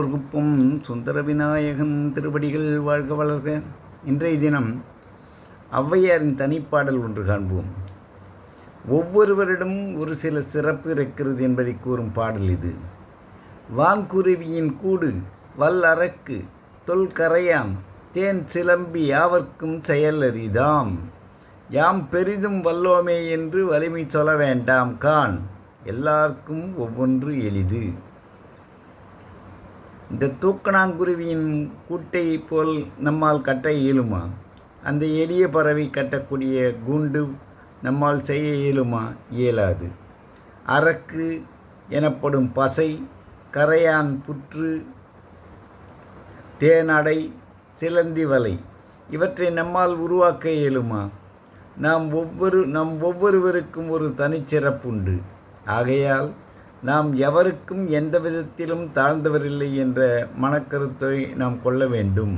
குப்பம் சுந்தர விநாயகன் திருவடிகள் வாழ்க வளர்க. இன்றைய தினம் ஔவையாரின் தனிப்பாடல் ஒன்று காண்போம். ஒவ்வொருவரிடமும் ஒரு சில சிறப்பு இருக்கிறது என்பதை கூறும் பாடல் இது. வான்குருவியின் கூடு வல்லறக்கு தொல்கரையாம் தேன் சிலம்பி யாவர்க்கும் செயலரிதாம் யாம் பெரிதும் வல்லோமே என்று வலிமை சொல்ல வேண்டாம் கான். எல்லாருக்கும் ஒவ்வொன்று எளிது. இந்த தூக்கணாங்குருவியின் கூட்டை போல் நம்மால் கட்ட இயலுமா? அந்த எளிய பறவை கட்டக்கூடிய கூண்டு நம்மால் செய்ய இயலுமா? இயலாது. அரக்கு எனப்படும் பசை கரையான் புற்று தேனடை சிலந்தி வலை இவற்றை நம்மால் உருவாக்க இயலுமா? நாம் ஒவ்வொரு நம் ஒவ்வொருவருக்கும் ஒரு தனிச்சிறப்புண்டு. ஆகையால் நாம் எவருக்கும் எந்த விதத்திலும் தாழ்ந்தவரில்லை என்ற மனக்கருத்தை நாம் கொள்ள வேண்டும்.